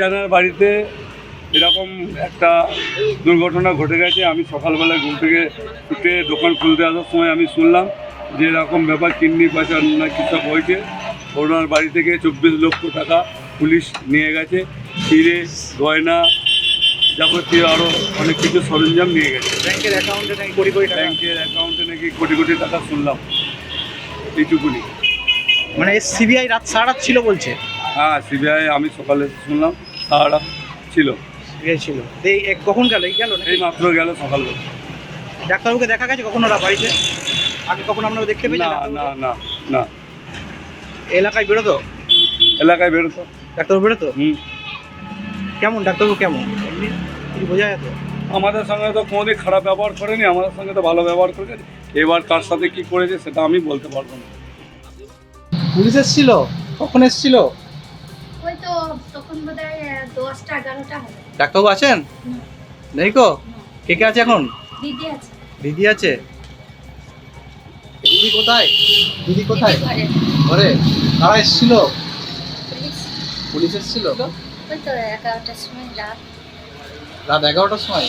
জানার বাড়িতে এরকম একটা দুর্ঘটনা ঘটে গেছে আমি সকালবেলা ঘুম থেকে উঠে দোকান খুলতে আসার সময় আমি শুনলাম যে এরকম ব্যাপার কিডনি পাচার না কিছু হয়েছে। ওনার বাড়ি থেকে চব্বিশ লক্ষ টাকা পুলিশ নিয়ে গেছে ফিরে গয়না যাবতীয় আরও অনেক কিছু সরঞ্জাম নিয়ে গেছে। ব্যাংকের অ্যাকাউন্টে নাকি কোটি কোটি টাকা? ব্যাংকের অ্যাকাউন্টে নাকি কোটি কোটি টাকা শুনলাম এইটুকুনি। মানে সিবিআই রাত সারা ছিল বলছে। হ্যাঁ সিবিআই আমি সকালে শুনলাম সারা ছিল। সিবিআই ছিল। এই এক- কখন গেল? এই গেল না এই মাত্র গেল সকালবেলা। ডাক্তারবাবুকে দেখা গেছে কখন ওরা বাড়িতে? আগে কখন আপনারা দেখতে পেয়েছেন না ডাক্তারবাবুকে? না না না। এলাকায় বেরোতো? এলাকায় বেরোতো। ডাক্তারবাবু বেরোতো? হুম। কেমন ডাক্তারবাবু কেমন? এমনি কিছু বোঝা যেত আমাদের সঙ্গে তো কোনোদিন খারাপ ব্যবহার করেনি আমাদের সঙ্গে তো ভালো ব্যবহার করেছে। এবার কার সাথে কি করেছে সেটা আমি বলতে পারব না। পুলিশ এসেছিল? কখন এসেছিল? দশটা এগারোটা হবে। ডাক্তারবাবু আছেন? নেই কো? কে কে আছে এখন? দিদি আছে। দিদি আছে? দিদি কোথায়? দিদি কোথায়? ঘরে। কারা এসেছিল? পুলিশ। এসেছিল? রাত এগারোটার সময়?